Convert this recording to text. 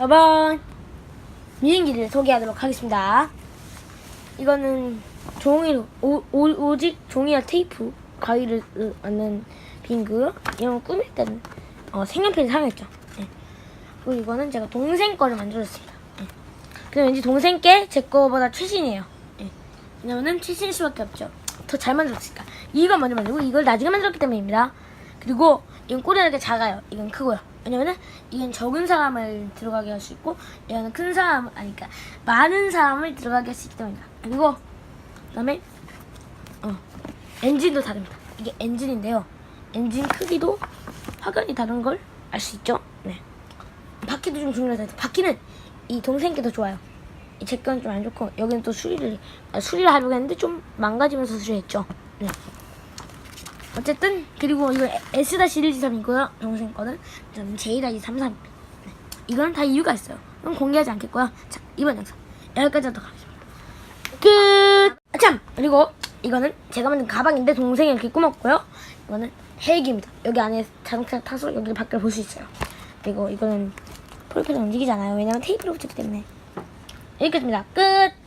빠밤 비행기를 소개하도록 하겠습니다. 이거는 종이 오, 오, 오 직 종이와 테이프 가위를 넣는 빙그 이런 거 꾸밀 때는 어, 색연필을 사용했죠. 예. 그리고 이거는 제가 동생 거를 만들었습니다. 예. 근데 왠지 동생 게 제 거보다 최신이에요. 예. 왜냐면은 최신일 수밖에 없죠. 더 잘 만들었으니까. 이거 먼저 만들고 이걸 나중에 만들었기 때문입니다. 그리고 이건 꼬리가 이렇게 작아요. 이건 크고요. 왜냐면은 이건 적은 사람을 들어가게 할 수 있고 이거는 큰 사람 아니 그러니까 많은 사람을 들어가게 할 수 있기 때문이다. 그리고 그다음에 어 엔진도 다릅니다. 이게 엔진인데요. 엔진 크기도 확연히 다른 걸 알 수 있죠. 네. 바퀴도 좀 중요하다. 바퀴는 이 동생 게더 좋아요. 이제 거는 좀안 좋고 여기는 또 수리를 아, 수리를 하려고 했는데 좀 망가지면서 수리했죠. 네. 어쨌든 그리고 이거 S-123이고요. 동생 거는 저는 J-33입니다. 네. 이건 다 이유가 있어요. 그럼 공개하지 않겠고요. 자 이번 영상 여기까지 하도록 하겠습니다. 끝. 아, 참 그리고 이거는 제가 만든 가방인데 동생이 이렇게 꾸몄고요. 이거는 헬기입니다. 여기 안에 자동차 타서 여기 밖을 볼 수 있어요. 그리고 이거는 프로펠러 움직이잖아요. 왜냐면 테이프를 붙였기 때문에 여기까지입니다. 끝.